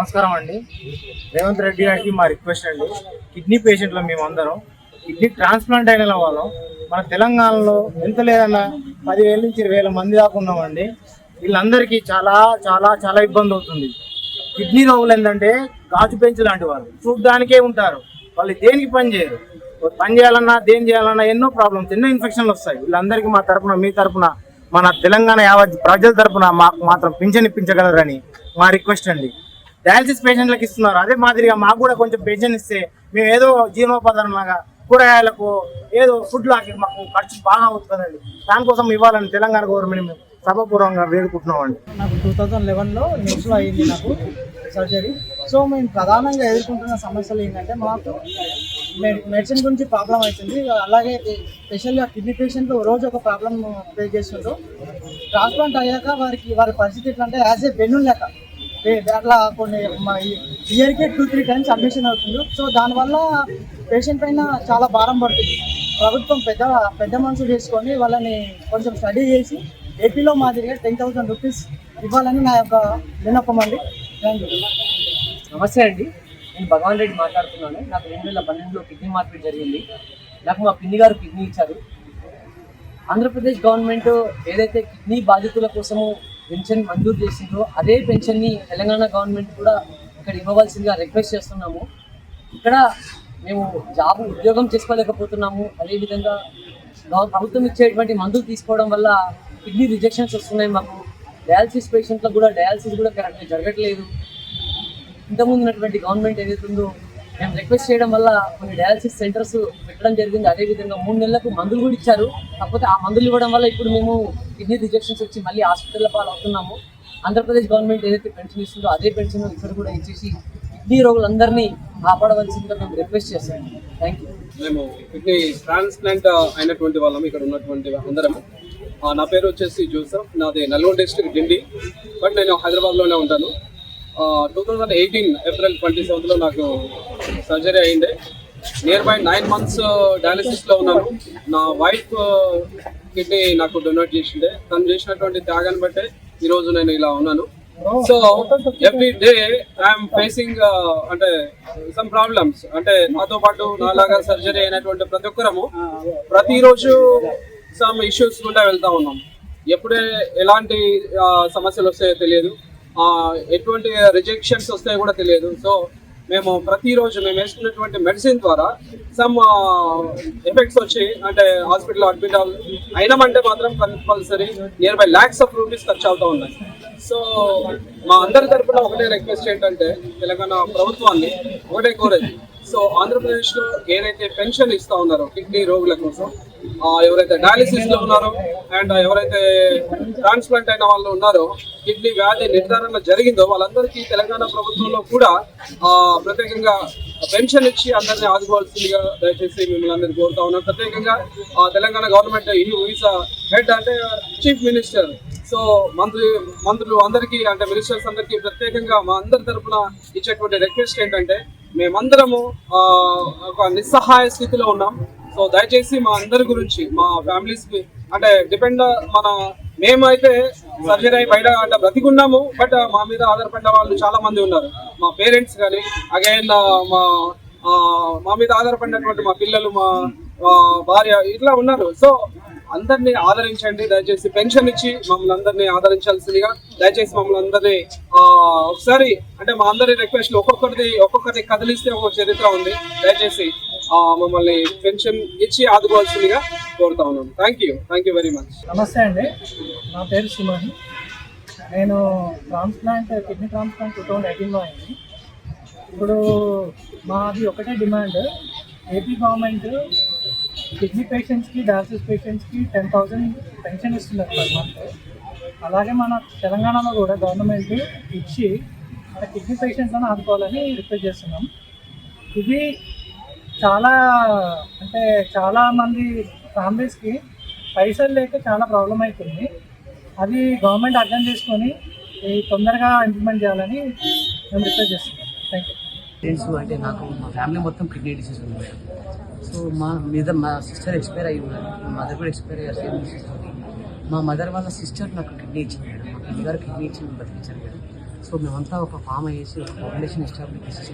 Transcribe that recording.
నమస్కారం అండి. రేవంత్ రెడ్డి గారికి మా రిక్వెస్ట్ అండి. కిడ్నీ పేషెంట్లు మేమందరం కిడ్నీ ట్రాన్స్ప్లాంట్ అయిన వాళ్ళం. మన తెలంగాణలో ఎంత లేదన్నా పదివేల నుంచి ఇరవై వేల మంది దాకా ఉన్నామండి. వీళ్ళందరికీ చాలా చాలా చాలా ఇబ్బంది అవుతుంది. కిడ్నీ రోగులు ఏంటంటే గాజు పెంచు లాంటి వాళ్ళు. చూడ్డానికే ఉంటారు. వాళ్ళు దేనికి పని చేయరు. పని చేయాలన్నా దేని చేయాలన్నా ఎన్నో ప్రాబ్లమ్స్ ఎన్నో ఇన్ఫెక్షన్లు వస్తాయి. వీళ్ళందరికీ మా తరపున మీ తరపున మన తెలంగాణ యావత్ ప్రజల తరపున మాకు మాత్రం పింఛన్ ఇప్పించగలరని మా రిక్వెస్ట్ అండి. డయాలసిస్ పేషెంట్లకు ఇస్తున్నారు. అదే మాదిరిగా మాకు కూడా కొంచెం పెన్షన్ ఇస్తే మేము ఏదో జీవనోపాధి లాగా కూరగాయలకు ఏదో ఫుడ్ లాకి మాకు ఖర్చు బాగా అవుతుందండి. దానికోసం ఇవ్వాలని తెలంగాణ గవర్నమెంట్ మేము సభాపూర్వంగా వేడుకుంటున్నాం అండి నాకు టూ థౌజండ్ లెవెన్లో న్యూస్లో అయింది నాకు సర్జరీ సో మేము ప్రధానంగా ఎదుర్కొంటున్న సమస్యలు ఏంటంటే మాకు మెడిసిన్ గురించి ప్రాబ్లం అవుతుంది. అలాగే స్పెషల్గా కిడ్నీ పేషెంట్లు రోజు ఒక ప్రాబ్లం ఫేస్ చేస్తుంటారు ట్రాన్స్ప్లాంట్ అయ్యాక వారికి వారి పరిస్థితి ఎట్లా అంటే యాజ్ ఏ బెన్ను లెక్క అట్లా కొన్ని మా ఇయర్కి టూ త్రీ టైమ్స్ అడ్మిషన్ అవుతుంది. సో దానివల్ల పేషెంట్ పైన చాలా భారం పడుతుంది. ప్రభుత్వం పెద్ద పెద్ద మనసు చేసుకొని వాళ్ళని కొంచెం స్టడీ చేసి ఏపీలో మాదిరిగా టెన్ థౌసండ్ రూపీస్ ఇవ్వాలని నా యొక్క విన్నపం అండి. థ్యాంక్ యూ నమస్తే అండి. నేను భగవాన్ రెడ్డి మాట్లాడుతున్నాను. నాకు రెండు వేల పన్నెండులో కిడ్నీ మార్పిడి జరిగింది. నాకు మా పిన్ని గారు కిడ్నీ ఇచ్చారు. ఆంధ్రప్రదేశ్ గవర్నమెంట్ ఏదైతే కిడ్నీ బాధితుల కోసము పెన్షన్ మంజూరు చేసిందో అదే పెన్షన్ని తెలంగాణ గవర్నమెంట్ కూడా ఇక్కడ ఇవ్వవలసిందిగా రిక్వెస్ట్ చేస్తున్నాము. ఇక్కడ మేము జాబ్ ఉద్యోగం చేసుకోలేకపోతున్నాము. అదేవిధంగా ప్రభుత్వం ఇచ్చేటువంటి మందులు తీసుకోవడం వల్ల కిడ్నీ రిజెక్షన్స్ వస్తున్నాయి మాకు. డయాలసిస్ పేషెంట్లకు కూడా డయాలసిస్ కూడా కరెక్ట్గా జరగట్లేదు. ఇంతకుముందు ఉన్నటువంటి గవర్నమెంట్ ఏదైతుందో మేము రిక్వెస్ట్ చేయడం వల్ల కొన్ని డయాలసిస్ సెంటర్స్ పెట్టడం జరిగింది. అదేవిధంగా మూడు నెలలకు మందులు కూడా ఇచ్చారు. కాకపోతే ఆ మందులు ఇవ్వడం వల్ల ఇప్పుడు మేము కిడ్నీ రిజెక్షన్స్ వచ్చి మళ్ళీ హాస్పిటల్ పాలవుతున్నాము. ఆంధ్రప్రదేశ్ గవర్నమెంట్ ఏదైతే పెన్షన్ ఇస్తుందో అదే పెన్షన్ ఇక్కడ కూడా ఇచ్చేసి కిడ్నీ రోగులందరినీ కాపాడవలసిందిగా మేము రిక్వెస్ట్ చేస్తాం థ్యాంక్ యూ మేము కిడ్నీ ట్రాన్స్ప్లాంట్ అయినటువంటి వాళ్ళం ఇక్కడ ఉన్నటువంటి అందరం నా పేరు వచ్చేసి జోసఫ్. నాది నల్గొండ డిస్ట్రిక్ట్ డిండి బట్ నేను హైదరాబాద్లోనే ఉంటాను. Two thousand eighteen April twenty సెవెంత్లో నాకు సర్జరీ అయింది. నియర్ బై నైన్ మంత్స్ డయాలసిస్లో ఉన్నాను. నా వైఫ్ uh, కిడ్నీ నాకు డొనేట్ చేసిండే తను చేసినటువంటి త్యాగాన్ని బట్టే ఈరోజు నేను ఇలా ఉన్నాను. So every day I'm facing అంటే సమ్ ప్రాబ్లమ్స్ అంటే నాతో పాటు నాలాగా సర్జరీ అయినటువంటి ప్రతి ఒక్కరము ప్రతిరోజు సమ్ ఇష్యూస్ గుండా వెళ్తా ఉన్నాం. ఎప్పుడే ఎలాంటి uh, సమస్యలు వస్తాయో తెలియదు. ఎటువంటి రిజెక్షన్స్ వస్తాయో కూడా తెలియదు. సో మేము ప్రతిరోజు మేము వేసుకున్నటువంటి మెడిసిన్ ద్వారా సమ్ ఎఫెక్ట్స్ uh, వచ్చి అంటే హాస్పిటల్ అడ్మిట్ అయినామంటే మాత్రం compulsory near by lakhs of rupees ఖర్చు అవుతూ ఉన్నాయి. సో మా అందరి తరపున ఒకటే రిక్వెస్ట్ ఏంటంటే తెలంగాణ ప్రభుత్వాన్ని ఒకటే కోరేది. సో ఆంధ్రప్రదేశ్లో ఏదైతే పెన్షన్ ఇస్తా ఉన్నారో కిడ్నీ రోగుల కోసం ఎవరైతే డయాలిసిస్లో ఉన్నారో అండ్ ఎవరైతే ట్రాన్స్ప్లాంట్ అయిన వాళ్ళు ఉన్నారో కిడ్నీ వ్యాధి నిర్ధారణ జరిగిందో వాళ్ళందరికీ తెలంగాణ ప్రభుత్వంలో కూడా ఆ, ప్రత్యేకంగా పెన్షన్ ఇచ్చి అందరినీ ఆదుకోవాల్సిందిగా దయచేసి మిమ్మల్ని అందరినీ కోరుతా ఉన్నాం. ప్రత్యేకంగా ఆ, తెలంగాణ గవర్నమెంట్ ఈ హెడ్ అంటే చీఫ్ మినిస్టర్. సో మంత్రి మంత్రులు అందరికీ అంటే మినిస్టర్స్ అందరికీ ప్రత్యేకంగా మా అందరి తరపున ఇచ్చేటువంటి రిక్వెస్ట్ ఏంటంటే మేమందరము ఒక నిస్సహాయ స్థితిలో ఉన్నాం. సో దయచేసి మా అందరి గురించి మా ఫ్యామిలీస్కి అంటే డిపెండ్ మన మేమైతే సర్జరీ అయి బయట అంటే బ్రతికున్నాము బట్ మా మీద ఆధారపడ్డ వాళ్ళు చాలా మంది ఉన్నారు. మా పేరెంట్స్ కానీ అగైన్ మా మా మీద ఆధారపడినటువంటి మా పిల్లలు మా భార్య ఇట్లా ఉన్నారు. సో అందరినీ ఆదరించండి. దయచేసి పెన్షన్ ఇచ్చి మమ్మల్ని అందరినీ ఆదరించాల్సిందిగా దయచేసి మమ్మల్ని అందరినీ ఒకసారి అంటే మా అందరి రిక్వెస్ట్ ఒక్కొక్కరిది ఒక్కొక్కరిని కదిలిస్తే ఒక చరిత్ర ఉంది. దయచేసి మమ్మల్ని పెన్షన్ ఇచ్చి ఆదుకోవాల్సిందిగా కోరుతా ఉన్నాను thank you thank you very much నమస్తే అండి. నా పేరు సుమన్ నేను transplant kidney transplant two thousand ఎయిటీన్లో అయింది. ఇప్పుడు మాది ఒకటే డిమాండ్ ఏపీ గవర్నమెంట్ కిడ్నీ పేషెంట్స్కి డయాలసిస్ పేషెంట్స్కి టెన్ థౌజండ్ పెన్షన్ ఇస్తున్నారు పర్ మంత్ అలాగే మన తెలంగాణలో కూడా గవర్నమెంట్ ఇచ్చి మన కిడ్నీ పేషెంట్లను ఆదుకోవాలని రిక్వెస్ట్ చేస్తున్నాం. ఇది చాలా అంటే చాలా మంది ఫ్యామిలీస్కి పైసలు లేక చాలా ప్రాబ్లం అవుతుంది అది గవర్నమెంట్ అర్థం చేసుకొని తొందరగా ఇంప్లిమెంట్ చేయాలని మేము రిక్వెస్ట్ చేస్తున్నాం. థ్యాంక్ యూ అంటే నాకు మా ఫ్యామిలీ మొత్తం కిడ్నీ డిసీజ్ ఉంది సో మా మీద మా సిస్టర్ ఎక్స్పైర్ అయ్యి ఉన్నారు. మా మదర్ కూడా ఎక్స్పైర్ అయ్యారు. సేమ్ మా మదర్ వాళ్ళ సిస్టర్ నాకు కిడ్నీ ఇచ్చింది. మా పిల్లి గారు కిడ్నీ ఇచ్చి బతికించారు సో మేమంతా ఒక ఫామ్ వేసి ఒక ఫౌండేషన్ ఎస్టాబ్లిష్ చేసి